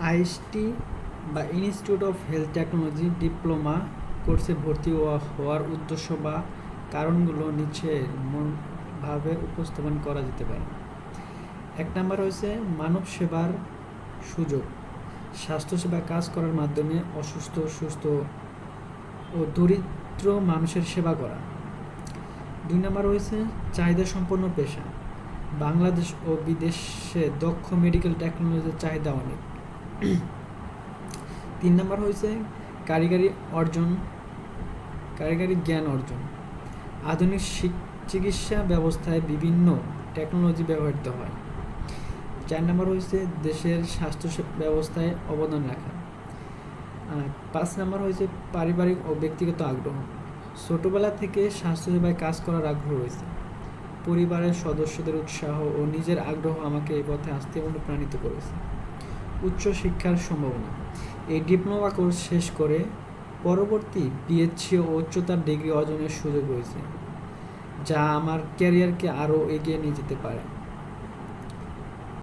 IST বা institute of health technology diploma কোর্সে ভর্তি হওয়া, হওয়ার উদ্দেশ্য বা কারণগুলো নিচের ভাবে উপস্থাপন করা যেতে পারে। এক নম্বর হয়েছে মানব সেবার সুযোগ। স্বাস্থ্যসেবা কাজ করার মাধ্যমে অসুস্থ, সুস্থ ও দরিদ্র মানুষের সেবা করা। দুই নম্বর হয়েছে চাহিদা সম্পন্ন পেশা। বাংলাদেশ ও বিদেশে দক্ষ মেডিকেল টেকনোলজির চাহিদা অনেক। তিন নম্বর হয়েছে কারিগরি অর্জন, কারিগরি জ্ঞান অর্জন। আধুনিক চিকিৎসা ব্যবস্থায় বিভিন্ন টেকনোলজি ব্যবহৃত হয়। চার নম্বর হয়েছে দেশের স্বাস্থ্য ব্যবস্থায় অবদান রাখা। পাঁচ নম্বর হয়েছে পারিবারিক ও ব্যক্তিগত আগ্রহ। ছোটবেলা থেকে স্বাস্থ্যসেবায় কাজ করার আগ্রহ রয়েছে। পরিবারের সদস্যদের উৎসাহ ও নিজের আগ্রহ আমাকে এই পথে আসতে অনুপ্রাণিত করেছে। উচ্চ শিক্ষার সম্ভাবনা। এই ডিপ্লোমা কোর্স শেষ করে পরবর্তী পিএইচসি ও উচ্চতার ডিগ্রি অর্জনের সুযোগ রয়েছে, যা আমার ক্যারিয়ারকে আরও এগিয়ে নিয়ে যেতে পারে।